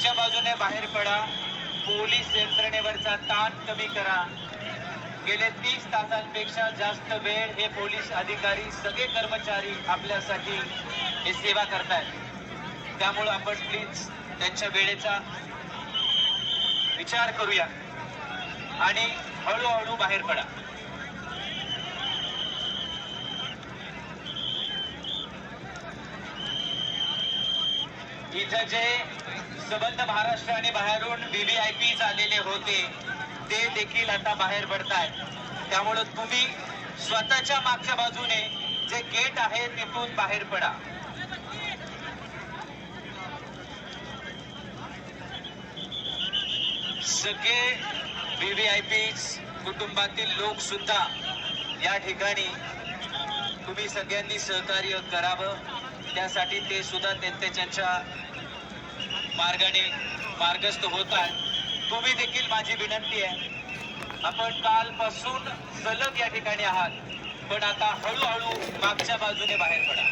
मागच्या बाजूने बाहेर पडा. पोलीस यंत्रणेवरचा ताण कमी करा. गेले तीस तासांपेक्षा जास्त वेळ हे पोलीस अधिकारी सगळे कर्मचारी आपल्यासाठी हे सेवा करतायत. त्यामुळं आपण प्लीज त्यांच्या वेळेचा विचार करूया. आणि हळूहळू बाहेर पडा. इथं जे संबंध महाराष्ट्र आणि बाहेरून व्हीव्हीआयपी आलेले होते ते देखील आता बाहेर पडतायत. त्यामुळं तुम्ही स्वतःच्या मागच्या बाजूने जे गेट आहे तिथून बाहेर पडा. सगळे व्हीव्हीआयपी कुटुंबातील लोक सुद्धा या ठिकाणी तुम्ही सगळ्यांनी सहकार्य करावं. त्यासाठी ते सुद्धा त्यांच्या मार्गाने मार्गस्थ होत आहेत तुम्ही देखील माझी विनंती आहे. आपण कालपासून सलग या ठिकाणी आहात. पण आता हळूहळू मागच्या बाजूने बाहेर पडा.